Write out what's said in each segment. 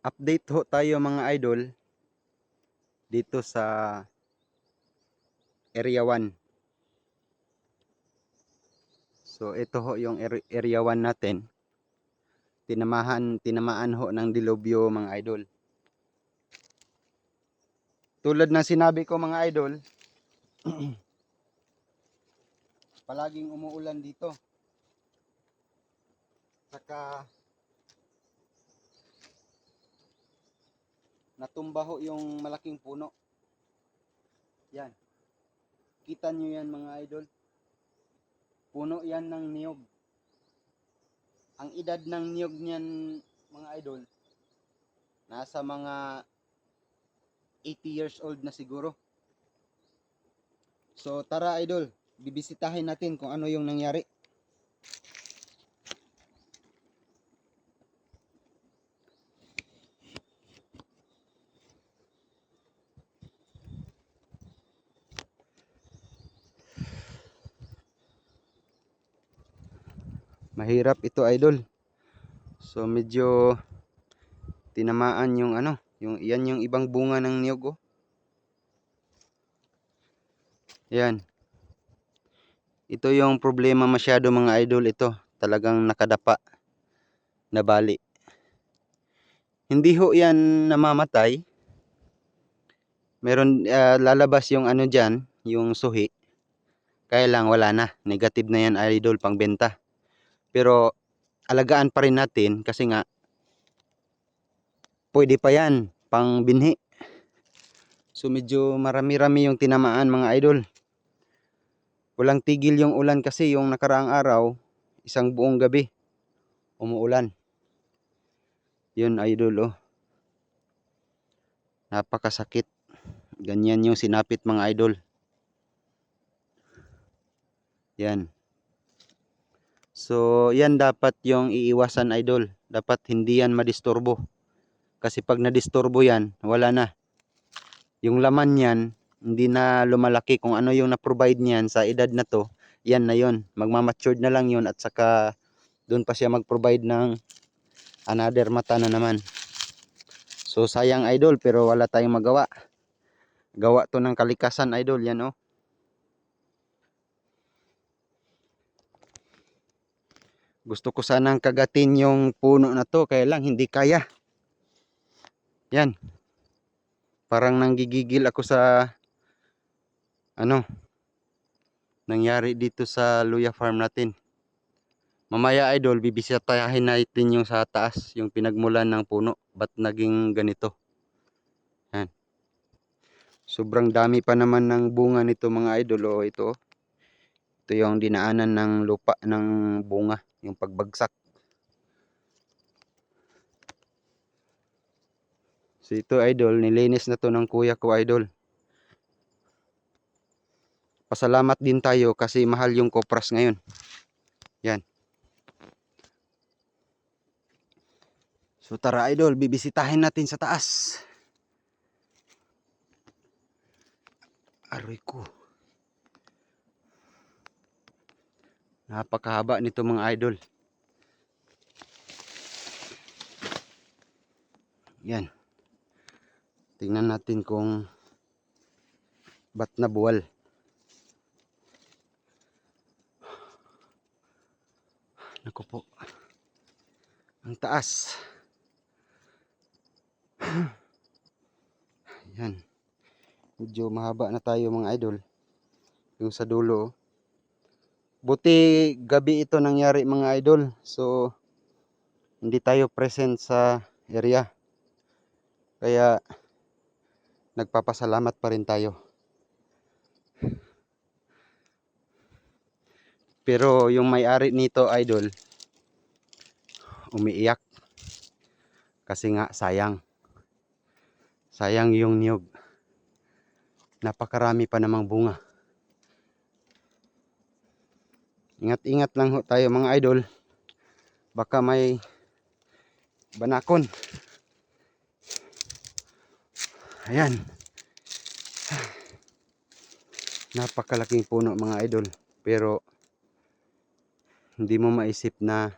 update ho tayo mga idol dito sa area 1 so ito ho yung are- area 1 natin. Tinamahan tinamaan ho ng dilubyo mga idol. Tulad ng sinabi ko mga idol palaging umuulan dito. Saka natumba ho yung malaking puno. Yan. Kita nyo yan mga idol. Puno yan ng niyog. Ang edad ng niyog niyan mga idol, nasa mga 80 years old na siguro. So tara idol, bibisitahin natin kung ano yung nangyari. Mahirap ito idol. So medyo tinamaan yung ano yung yan yung ibang bunga ng niyog oh. yan. Ito yung problema masyado mga idol ito. Talagang nakadapa na bali. Hindi ho yan namamatay. Meron ah, lalabas yung ano dyan yung suhi. Kaya lang wala na. Negative na yan idol pang benta pero alagaan pa rin natin kasi nga pwede pa yan pang binhi. So medyo marami-rami yung tinamaan mga idol. Walang tigil yung ulan kasi yung nakaraang araw, isang buong gabi umuulan. Yun idol oh. Napakasakit. Ganyan yung sinapit mga idol. Yan. So, yan dapat yung iiwasan idol. Dapat hindi yan madisturbo. Kasi pag nadisturbo yan, wala na. Yung laman yan, hindi na lumalaki kung ano yung na-provide niyan sa edad na to. Yan na yon Magmamatured na lang yun at saka doon pa siya mag-provide ng another mata na naman. So, sayang idol pero wala tayong magawa. Gawa to ng kalikasan idol yan oh. Gusto ko sanang kagatin yung puno na to, kaya lang hindi kaya. Yan. Parang nanggigigil ako sa ano nangyari dito sa Luya Farm natin. Mamaya idol, bibisitahin natin yung sa taas, yung pinagmulan ng puno. Ba't naging ganito? Yan. Sobrang dami pa naman ng bunga nito mga idol. O ito. Ito yung dinaanan ng lupa ng bunga yung pagbagsak. So ito idol, nilinis na to ng kuya ko idol. Pasalamat din tayo kasi mahal yung kopras ngayon. Yan. So tara idol, bibisitahin natin sa taas. Aroy ko. Napakahaba nito mga idol. Yan. Tingnan natin kung ba't nabuwal. Naku po. Ang taas. Yan. Medyo mahaba na tayo mga idol. Yung sa dulo. Buti gabi ito nangyari mga idol. So, hindi tayo present sa area. Kaya, nagpapasalamat pa rin tayo. Pero yung may-ari nito idol, umiiyak. Kasi nga sayang. Sayang yung niyog. Napakarami pa namang bunga. Ingat-ingat lang tayo mga idol. Baka may banakon. Ayan. Napakalaking puno mga idol. Pero hindi mo maisip na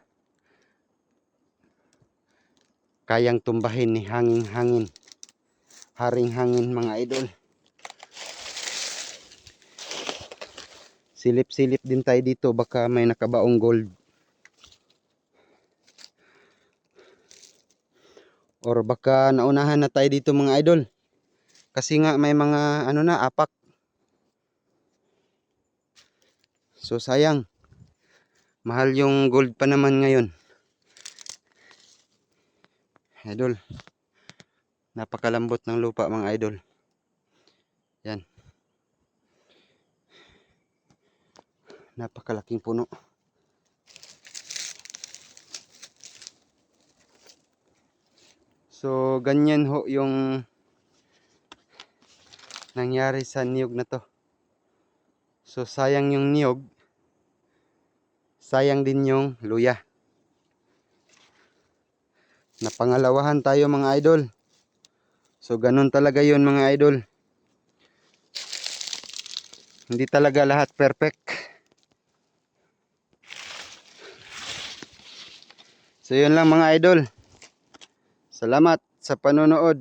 kayang tumbahin ni hanging hangin. Haring hangin mga idol. Silip-silip din tayo dito baka may nakabaong gold. Or baka naunahan na tayo dito mga idol. Kasi nga may mga ano na apak. So sayang. Mahal yung gold pa naman ngayon. Idol. Napakalambot ng lupa mga idol. Yan. Napakalaking puno. So ganyan ho yung nangyari sa niyog na to. So sayang yung niyog. Sayang din yung luya. Napangalawahan tayo mga idol. So ganun talaga yun mga idol. Hindi talaga lahat perfect. So yun lang mga idol. Salamat sa panonood.